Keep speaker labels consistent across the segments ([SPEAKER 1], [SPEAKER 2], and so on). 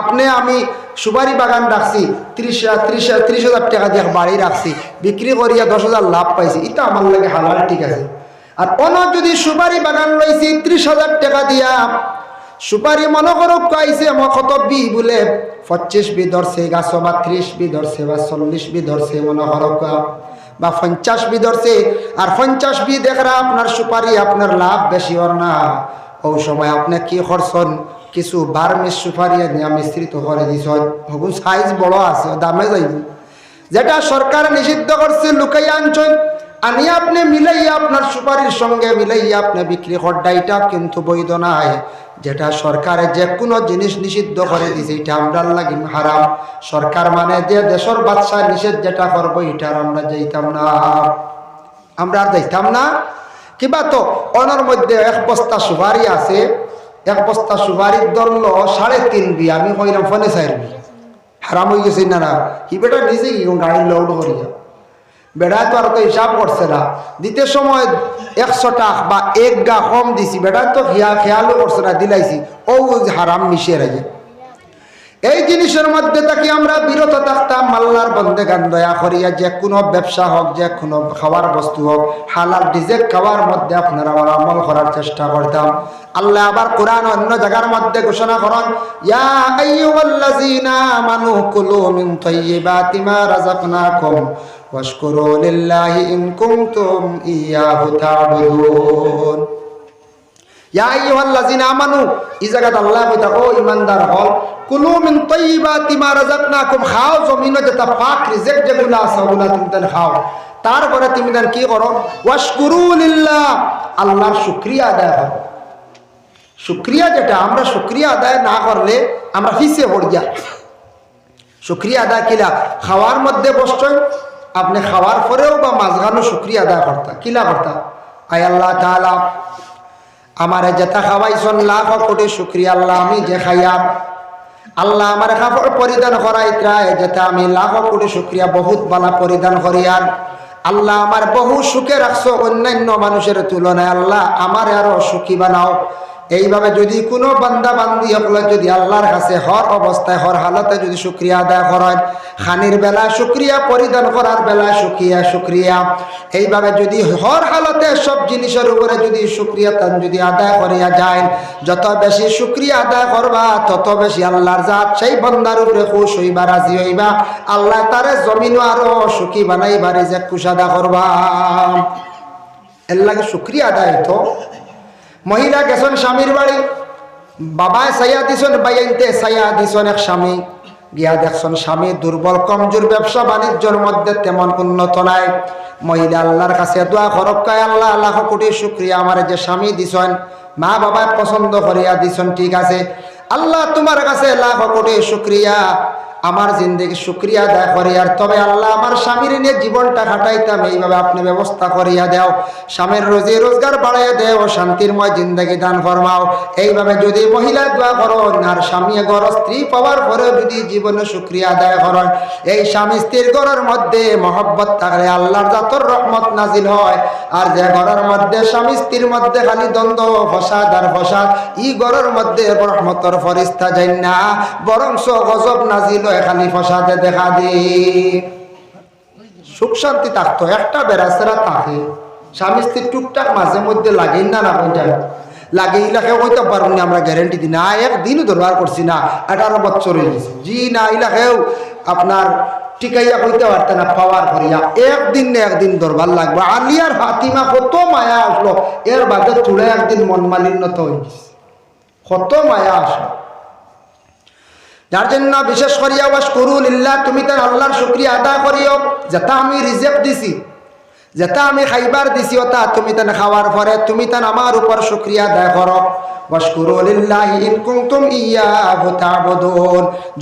[SPEAKER 1] আপনি, আমি সুপারি বাগান রাখছি, ত্রিশ ত্রিশ ত্রিশ হাজার টাকা দিয়ে বাড়ি রাখছি, বিক্রি করিয়া দশ হাজার লাভ পাইছি, এটা আমার লাগে হালাল, ঠিক আছে? আর অন্য যদি সুপারি বাগান লইছি, ত্রিশ হাজার টাকা দিয়া, সুপারি মনে করো কাইছে কত বি বলে, পঁচিশ বি ধরছে, গাছ বা ত্রিশ বি ধরছে, বা চল্লিশ বি ধরছে, মনে করো বা পঞ্চাশ বি ধরছে, আর পঞ্চাশ বি দেখরা আপনার সুপারি, আপনার লাভ বেশি ওর না। ও সময় আপনি কি করছেন? কিছু বার্মিস সুপারি নিয়ে মিশ্রিত করে দিছ হগুন সাইজ বড় আছে, দামে যাইব। যেটা সরকার নিষিদ্ধ করছে, লুকাইয়া আনছেন। আনি আপনি মিলাইয়া আপনার সুপারির সঙ্গে মিলাইয়া আপনি বিক্রি এটা কিন্তু বৈধ নাই। যেটা সরকারে যে কোনো জিনিস নিষিদ্ধ করে দিছে এটা আমরা লাগি হারাম। সরকার মানে যে দেশের বাদশাহ নিষেধ যেটা করব, এটার আমরা যাইতাম না। আমরা আর যাইতাম না। কিবা তো অনার মধ্যে এক বস্তা সুপারি আছে এক বস্তা সুপারির দল সাড়ে তিন বি, আমি কইলাম ফোনে চাইবি হারাম হয়ে গেছে না না কি বেটা নিজে কি গাড়ি লোড করিয়া? বেড়ায় তো আর তো হিসাব করছে না। দিতে সময় একশো টাকা বা এক গা কম দিছি। বেটা তো খেয়া খেয়ালও করছে না, দিলাইছি। ও হারাম মিশিয়ে রাখে। এই জিনিসের মধ্যে থাকি আমরা বিরত থাকতাম মাল্লার বন্ধে গান দয়া করিয়া যে কোনো ব্যবসা হোক, যে কোনো খাওয়ার বস্তু হোক, হালাল ডিজেক খাওয়ার মধ্যে আপনারা আমল করার চেষ্টা করতাম। আল্লাহ আবার কোরআন অন্য জায়গার মধ্যে ঘোষণা করেন, ইয়া আইয়ুহাল্লাযীনা আমানু কুলু মিন তাইয়্যিবাতি মা রাযাকনাকুম ওয়াশকুরু লিল্লাহি ইন কুনতুম ইয়াহু তা'বুদুন জায়গাতে আল্লাহ ইমানদার হল খাও আছে তারপরে তুমি কি করো? আল্লাহর শুকরিয়া আদায় করো। শুক্রিয়া যেটা, আমরা শুক্রিয়া আদায় না করলে আমরা ফিসে পড়ি যা। শুক্রিয়া আদায় কিলা খাওয়ার মধ্যে বসছেন আপনি খাওয়ার পরেও বা মাঝখানো শুক্রিয়া আদায় করতা কিলা করতা? আয় আল্লাহ তাআলা আমারে যেটা খাওয়াইছন লাখ কোটি শুক্রিয়া, আল্লাহ আমি যে খাইয়াম। আল্লাহ আমার কাপড় পরিধান করাই ত্রায়, যেটা আমি লাখ কোটি শুক্রিয়া, বহুত বালা পরিধান করিয়ার আল্লাহ আমার বহু সুখে রাখছো অন্যান্য মানুষের তুলনায়। আল্লাহ আমার আরও সুখী বানাও। এইভাবে যদি কোনো বান্দা বান্দি সকলে যদি আল্লাহর কাছে হর অবস্থায়, হর হালতে যদি শুক্রিয়া আদায় করেন, খানির বেলা শুক্রিয়া পরিধান করার বেলা সুখিয়া শুক্রিয়া। এইভাবে যদি হর হালতে সব জিনিসের উপরে যদি শুক্রিয়া তান যদি আদায় করিয়া যায় যত বেশি শুক্রিয়া আদায় করবা, তত বেশি আল্লাহর জাত সেই বন্দার উপরে খুশ হইবা, রাজি হইবা। আল্লাহ তারে জমিনও আরও সুখী বানাইবারে যে কুশাদা করবা। এর লাগে শুক্রিয়া আদায় তো। মহিলা গেছেন স্বামীর বাড়ি। বাবায় সাইয়া দিছেন বাইনতে সাইয়া দিছেন এক স্বামী। গিয়া দেখছেন স্বামী দুর্বল, কমজোর ব্যবসা, বাণিজ্যর মধ্যে তেমন উন্নত নাই। মহিলা আল্লাহর কাছে দোয়া খরকায় আল্লাহ আল্লাহ কোটি শুক্রিয়া আমার যে স্বামী দিছেন। মা বাবায় পছন্দ করিয়া দিছেন, ঠিক আছে। আল্লাহ তোমার কাছে লাখ কোটি শুক্রিয়া। আমার জিন্দগি শুক্রিয়া আদায় করি। আর তবে আল্লাহ আমার স্বামীর নিয়ে জীবনটা কাটাইতাম, এইভাবে আপনি ব্যবস্থা করিয়া দেও। স্বামীর রোজি রোজগার বাড়াইয়া দেও শান্তিরময় জিন্দগি দান ফরমাও। এইভাবে যদি মহিলা দোয়া করো, আর স্বামী ঘর, স্ত্রী পাওয়ার পরে যদি জীবনে শুক্রিয়া আদায় করেন এই স্বামী স্ত্রীর ঘরের মধ্যে মহব্বত থাকলে আল্লাহর জাতর রহমত নাজিল হয়। আর যে ঘরের মধ্যে স্বামী স্ত্রীর মধ্যে খালি দ্বন্দ্ব, ফসাদ আর ফসাদ, ই ঘরের মধ্যে রহমতর ফরিস্তা যাই না বরং গজব নাজিল হয় খালি ফসাদে দেখা দি। সুখ শান্তি থাকতো, একটা বেড়াচেরা থাকে। স্বামী স্ত্রী টুকটাক মাঝে মধ্যে লাগেই না না কোনটা লাগে ইলাকে কইতে পারব না, আমরা গ্যারেন্টি দিই না। একদিনও দরবার করছি না আঠারো বছর হয়ে গেছে। জি, না, ইলাকেও আপনার টিকাইয়া কইতে পারতে না, পাওয়ার করিয়া। একদিন না একদিন দরবার লাগবে। আলিয়ার হাতিমা কত মায়া আসলো। এর বাদে চুড়ে একদিন মন মালিন্যত হয়ে গেছে কত মায়া আসলো। যার জন্য বিশেষ করিয়া ওয়াশ করুন ইল্লা তুমি তার আল্লাহর শুক্রিয়া আদায় করিও যেটা আমি রিজেক্ট দিছি। যেটা আমি খাইবার দিছি ওটা তুমি তান খাওয়ার পরে তুমি তান আমার উপর শুক্রিয়া আদায় করো।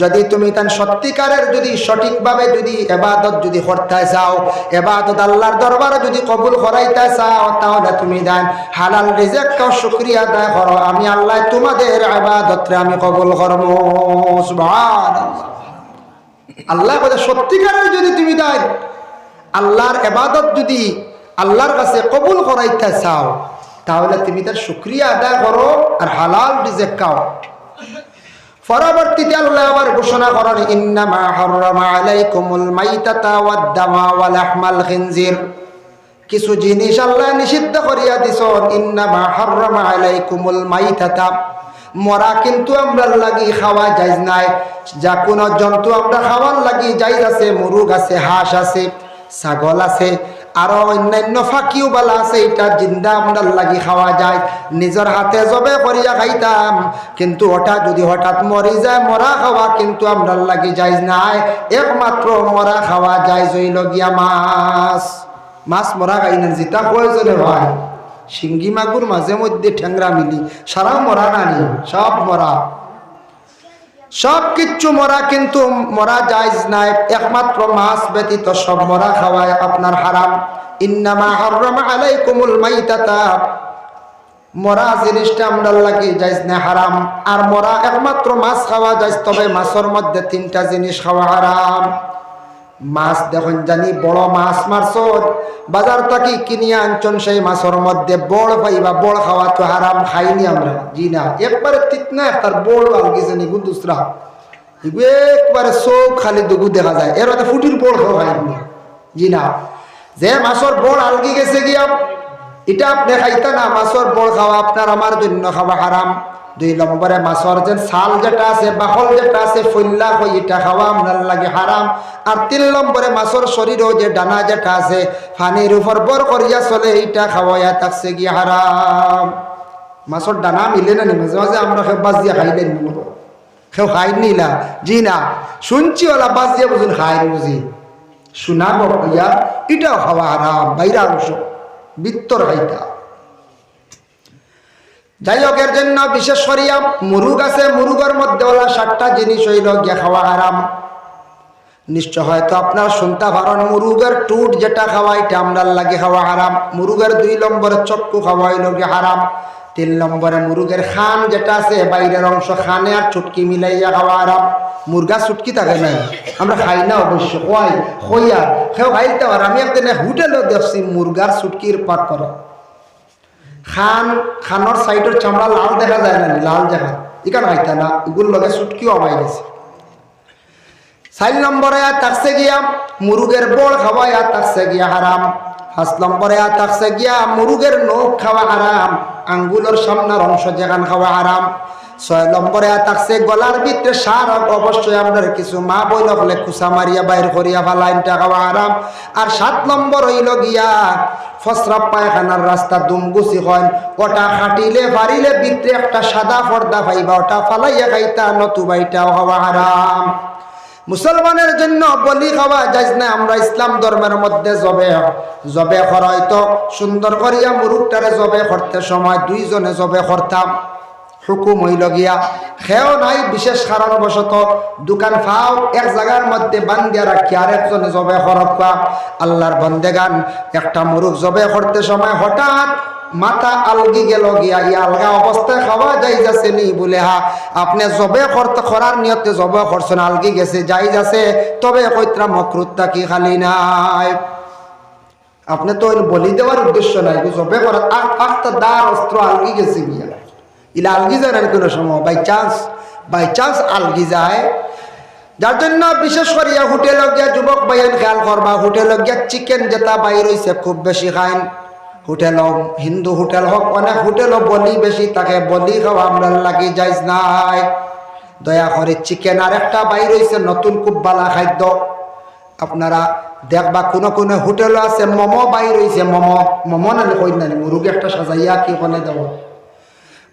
[SPEAKER 1] যদি তুমি তান সত্যিকারের যদি সঠিকভাবে যদি এবাদত যদি করতে চাও, এবাদত আল্লাহর দরবারে যদি কবুল করাইতে চাও, তাহলে তুমি দেন হালাল রিজেক কাও শুক্রিয়া আদায় করো। আমি আল্লাহ তোমাদের এবাদতরে আমি কবুল সুবহানাল্লাহ। আল্লাহ সত্যিকারের যদি তুমি দেন আল্লাহর এবাদত যদি আল্লাহর কাছে কবুল করাইতে চাও, তাহলে তুমি তার শুক্রিয়া আদায় করো আর হালাল রিজেক খাও। পরবর্তীতে আল্লাহ আবার ঘোষণা করেন ইন্নামা হাররামা আলাইকুমুল মাইতাতা ওয়াদ-দামা ওয়া লাহমাল খিনজির। কিছু জিনিস আল্লাহ নিষিদ্ধ করিয়া দিছন ইন্নামা হাররামা আলাইকুমুল মাইতাতা। মরা কিন্তু আমরা লাগি খাওয়া যাইজ নাই। যা কোন জন্তু আমরা খাওয়ার লাগি যাইজ আছে, মুরুগ আছে, হাঁস আছে। ছাগল আছে, আরও অন্যান্য ফাঁকিও বালা আছে এটা জিন্দা আমরা লাগি খাওয়া যায়। নিজের হাতে জবে করিয়া খাইতাম, কিন্তু ওটা যদি হঠাৎ মরি যায়, মরা খাওয়া কিন্তু আমরা লাগি যাইজ নাই। একমাত্র মরা খাওয়া যায় জইল গিয়া মাছ। মাছ মরা খাই না জিতা প্রয়োজনে ভাই শিঙ্গি মাগুর মাঝে মধ্যে ঠেংরা মিলি, সারা মরা নানি, সব মরা। সব কিচ্ছু মরা কিন্তু মরা যাইজ নাই, একমাত্র মাছ ব্যতীত সব মরা খাওয়ায় আপনার হারাম। ইন্নামা হাররামা আলাইকুমুল মাইতাতা। মরা জিনিসটা আমরা লাগি যাইস না হারাম? আর মরা একমাত্র মাছ খাওয়া যাইস তবে মাছের মধ্যে তিনটা জিনিস খাওয়া হারাম। মাছ, দেখুন জানি বড় মাছ মারছ। বাজার থাকি কিনিয়া আনছন সেই মাছের মধ্যে বড় পাইবা, বড় খাওয়া তো হারাম, খাইনি আমরা। জি না, একবারে তিত না, তার বড় আলগিছে নিগু দুসরা এগু একবারে চোখ খালি দুগু দেখা যায়, এর মধ্যে ফুটির বড় খাওয়া জি না, যে মাছের বড় আলগি গেছে গিয়া, এটা আপনি খাইতে না, মাছের বড় খাওয়া আপনার আমার জন্য খাওয়া হারাম। দুই নম্বরে মাছের যে ছাল যেটা আছে, বাহল যেটা আছে ফল্লা হই এটা খাওয়া আপনার লাগে হারাম। আর তিন নম্বরে মাছের শরীরও যে ডানা যেটা আছে, ফানির উপর বর করিয়া চলে, এইটা খাওয়াইয়া থাকছে গিয়ে হারাম। মাছের ডানা মিলে না নি? মাঝে মাঝে আমরা খেয়ে বাজ দিয়ে খাইলেন কেউ খাই নিলা জি না। শুনছি ওলা বাজ দিয়ে বুঝুন খাই বুঝি। শোনাব ইয়া, এটাও খাওয়া হারাম, বাইরা অংশ। বিত্তর হাইতা। যাই হোক এর জন্য বিশেষ করিয়া মুরুগ আছে, মুরুগের মধ্যে ওলা সাতটা জিনিস হইল, গিয়া খাওয়া হারাম। নিশ্চয় হয়তো আপনার শুনতে পারেন, মুরুগের টুট যেটা খাওয়া এটা আমরার লাগে খাওয়া হারাম। মুরুগের দুই নম্বরে চক্কু খাওয়া হইল গিয়ে হারাম। তিন নম্বরে মুরুগের খান যেটা আছে, বাইরের অংশ খানে আর চুটকি মিলাইয়া খাওয়া আরাম মুরগা চুটকি থাকে নাই আমরা খাই না অবশ্য কয় হইয়া সেও খাইতে পার, আমি একদিন হোটেলও দেখছি মুরগার চুটকির পাক করা। খান খানোর সাইডের চামড়া লাল দেখা যায় না, লাল দেখা। ইকান খাইতা না এগুলোর লগে সুটকিও আমাই গেছে চার নম্বরে তাকছে গিয়া মুরুগের বড় খাওয়া আর তাকছে গিয়া হারাম পাঁচ নম্বরে তাকছে গিয়া মুরুগের নখ খাওয়া হারাম আঙ্গুলের সামনের অংশ যেখান খাওয়া হারাম ছয় নম্বরে তাকছে গলার ভিতরে সার অবশ্যই আপনার কিছু মা বইল হলে কুসা মারিয়া বাইর করিয়া ফালাইনটা খাওয়া হারাম আর সাত নম্বর হইল গিয়া, ফসরাব পায়খানার রাস্তা দুমগুছি হয় ওটা খাটিলে পারিলে ভিতরে একটা সাদা পর্দা পাইবা, ওটা ফালাইয়া খাইতা নতুবাইটাও হওয়া আরাম মুসলমানের জন্য বলি খাওয়া যাইজ না, আমরা ইসলাম ধর্মের মধ্যে জবে জবে হয়তো সুন্দর করিয়া মুরুখটারে জবে করতে সময়, দুইজনে জবে করতাম। হুকুম হইল গিয়া। খেও নাই, বিশেষ কারণবশত দোকান ফাও এক জায়গার মধ্যে বান্ধিয়া রাখি আর একজনে জবে হরক্কা আল্লাহর বন্দেগান, একটা মুরুখ জবে করতে সময় হঠাৎ মাথা আলগি গেল গিয়া। ই আলগা অবস্থায় খাওয়া যাই যাচ্ছে নি বলে হা। আপনি জবে করতে করার নিয়তে জবে করছেন আলগি গেছে, যাই যাচ্ছে তবে কইত্রা মকরুত্তা কি খালি নাই। আপনি তো বলি দেওয়ার উদ্দেশ্য নাই, জবে করার আখটা দার অস্ত্র আলগি গেছে গিয়া। ইলা আলগি যায় না কোনো সময় বাই চান্স বাই চান্স আলগি যায় যার জন্য বিশেষ করিয়া হোটেল গিয়া যুবক বাইন খেয়াল করবা, হোটেল গিয়া চিকেন যেটা বাইর হইছে খুব বেশি খাইন। হোটেল হিন্দু হোটেল হোক, অনেক হোটেলও বলি বেশি তাকে বলি খাওয়া আমরা লাগি যাইজ নাই। দয়া করে চিকেন আর একটা বাইর হইছে নতুন খুব বালা খাদ্য। আপনারা দেখবা কোনো কোনো হোটেলও আছে, মোমো বাইর হইছে মোমো। মোমো নানি কই নানি মুরুগে একটা সাজাইয়া কি কোনে দেবো?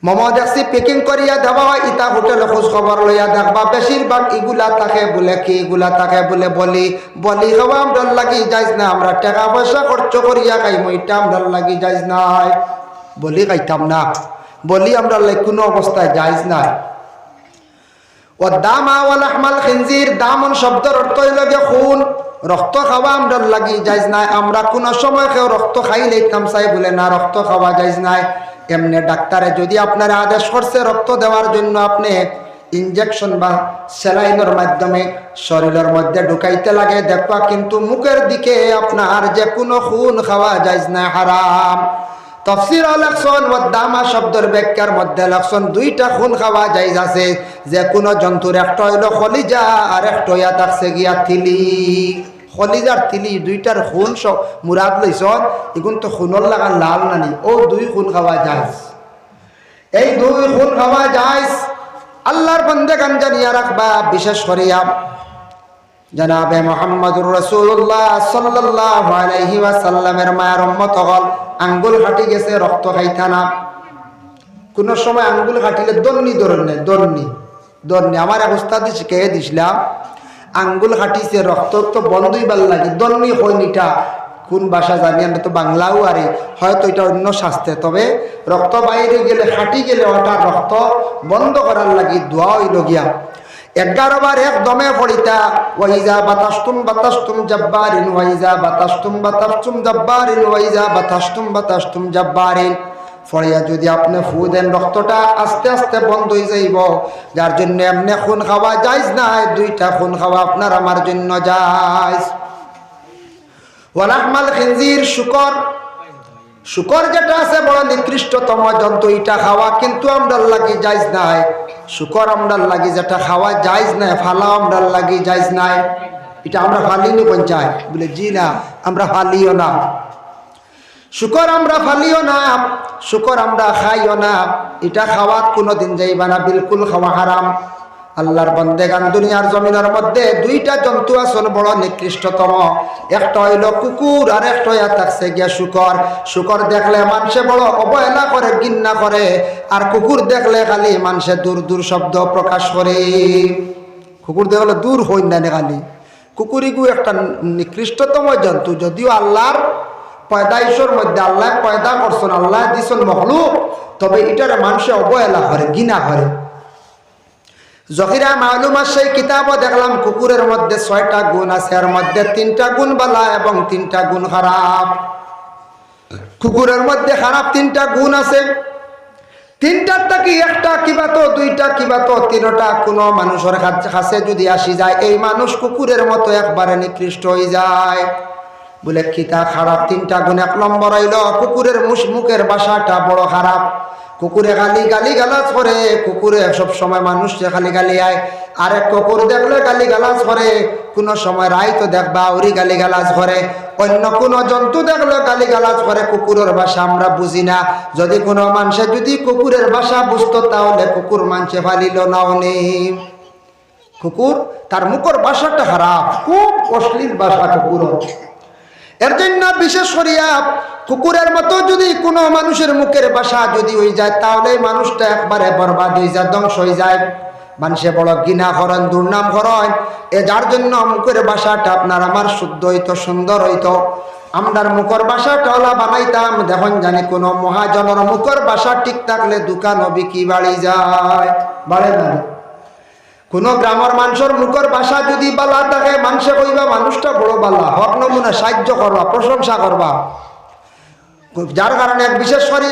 [SPEAKER 1] মোমো দেখছি পেকিং করিয়া দেওয়া হয়, ইটা হোটেলে খোঁজ খবর লইয়া দেখবা বেশিরভাগ ইগুলা থাকে বলে কি এগুলা থাকে বলে বলি বলি খাওয়া আমরা লাগি যাইজ না, আমরা টাকা পয়সা খরচ করিয়া খাইমো এটা আমরা লাগি যাইজ নাই বলি খাইতাম না, বলি আমরা লাই কোনো অবস্থায় যাইজ নাই। ও দাম আওয়াল আহমাল খিনজির দামন শব্দের অর্থ গিয়ে খুন রক্ত খাওয়া আমরা লাগি যাইজ নাই, আমরা কোনো সময় কেউ রক্ত খাই লইতাম চাই বলে না রক্ত খাওয়া যাইজ নাই। এমনি ডাক্তারে যদি আপনার আদেশ করছে রক্ত দেওয়ার জন্য আপনি ইনজেকশন বা স্যালাইনের মাধ্যমে শরীরের মধ্যে ঢুকাইতে লাগে, দেখবা কিন্তু মুখের দিকে আপনার যে কোনো খুন খাওয়া যাইজ না, হারাম। তফসির লেখছন ও দামা শব্দের ব্যাখ্যার মধ্যে লেখছন দুইটা খুন খাওয়া যাই আছে। যে কোনো জন্তুর একটা হইল খলিজা আর একটা ইয়া থাকছে গিয়া থিলি। খলিজার তিলি দুইটার খুন মুরাদ লইছন এগুন তো খুনর লাগান লাল নানি। ও দুই খুন খাওয়া যায় এই দুই খুন খাওয়া যায় আল্লাহর বন্দে গান জানিয়া রাখবা বিশেষ করিয়া জনাবে মোহাম্মদুর রসুল্লাহ সাল্লাহ মায়ের উম্মত হল, আঙ্গুল কাটি গেছে, রক্ত খাইতা না। কোন সময় আঙ্গুল কাটিলে দন্নি ধরেন নেই, দন্নি। দন্নি। আমার এক উস্তাদি শিখে দিছিলাম আঙ্গুল হাঁটিছে রক্ত তো বন্ধই ভালো লাগে দন্নি হয়নিটা কোন ভাষা জানি আমরা তো বাংলাও আরে। হয়তো এটা অন্য শাস্ত্রে। তবে রক্ত বাইরে গেলে, হাঁটি গেলে ওটা রক্ত বন্ধ করার লাগি দোয়া হইল গিয়া। এগারো বার এক দমে পড়িতা, ওয়াইজা বাতাস্তুম বাতাস্তুম জব্বারিন, ওয়াইজা বাতাস্তুম বাতাস্তুম জব্বারিন, ওয়াইজা বাতাস্তুম বাতাস্তুম জব্বারিন। ফড়িয়া যদি আপনি ফু দেন, রক্তটা আস্তে আস্তে বন্ধ হয়ে যাইব। যার জন্য এমনি খুন খাওয়া যাইজ নাই দুইটা খুন খাওয়া আপনার আমার জন্য যাইজ। ওয়ালাহমাল খিনজির, শুকর। শুকর যেটা আছে, বড় নিকৃষ্টতম জন্তু এটা খাওয়া কিন্তু আমরার লাগি যাইজ নাই শুকর আমরার লাগি যেটা খাওয়া যাইজ নাই ফালা আমরার লাগি যাইজ নাই এটা আমরা ফালিনি পঞ্চায় বলে, জি না, আমরা ফালিও না। শুকর আমরা ফালিও না, শুকর আমরা খাইও না। এটা খাওয়াত কোনোদিন যাইবা না, বিলকুল খাওয়া হারাম। আল্লাহর বন্দেগান দুনিয়ার জমিনের মধ্যে দুইটা জন্তু আসল বড় নিকৃষ্টতম। একটা হইল কুকুর, আর একটা হইয়া থাকছে গিয়া শুকর। শুকর দেখলে মানুষে বড় অবহেলা করে গিন্না করে। আর কুকুর দেখলে খালি মানুষে দূর দূর শব্দ প্রকাশ করে। কুকুর দেখলে দূর হই না খালি। কুকুরিগু একটা নিকৃষ্টতম জন্তু, যদিও আল্লাহর পয়দাইশর মধ্যে আল্লাহ পয়দা করছেন, আল্লাহ দিছেন মখলুক, তবে এটার মানুষে অবহেলা করে গিনা করে। জহিরা মালুমার সেই কিতাবও দেখলাম, কুকুরের মধ্যে ছয়টা গুণ আছে, এর মধ্যে তিনটা গুণ বালা এবং তিনটা গুণ খারাপ। কুকুরের মধ্যে খারাপ তিনটা গুণ আছে। তিনটার থাকি একটা, কিবা তো দুইটা, কিবা তো তিনটা, কোনো মানুষের কাছে যদি আসি যায়, এই মানুষ কুকুরের মতো একবারে নিকৃষ্ট হয়ে যায়। বলে খিতা খারাপ? তিনটা গুণ এক নম্বর আইল কুকুরের মুখ মুখের বাসাটা বড় খারাপ। কুকুরে খালি গালি গালাজ করে। কুকুরে সব সময় মানুষে খালি গালি আয়। আর এক কুকুর দেখলে গালি গালাজ করে। কোনো সময় রায় তো দেখবা ওরি গালি গালাজ করে। অন্য কোনো জন্তু দেখলে গালি গালাজ করে। কুকুরের ভাষা আমরা বুঝি না। যদি কোনো মানুষে যদি কুকুরের ভাষা বুঝতো, তাহলে কুকুর মানুষে ফালিল নাও নেই কুকুর তার মুখর ভাষাটা খারাপ। খুব অশ্লীল ভাষা কুকুর এর জন্য বিশেষ করিয়া কুকুরের মতো যদি কোনো মানুষের মুখের বাসা যদি হয়ে যায়, তাহলে মানুষটা একবারে বরবাদ হয়ে যায়, ধ্বংস হয়ে যায়। মানুষে বড় গিনা করেন দুর্নাম করেন এ যার জন্য মুখের বাসাটা আপনার আমার শুদ্ধ হইতো, সুন্দর হইতো। আমরার মুখর বাসাটা ওলা বানাইতাম, দেখুন জানি কোনো মহাজনের মুখর বাসা ঠিক থাকলে দোকান বিকি বাড়ি যায়? বাড়ে না। কোন গ্রামের মানুষের মুখের ভাষা যদি বালা থাকে মানুষে কইবা মানুষটা বড় বালা। হক নমুনা সাহায্য করবা প্রশংসা করবা যার কারণে এক বিশেষ করে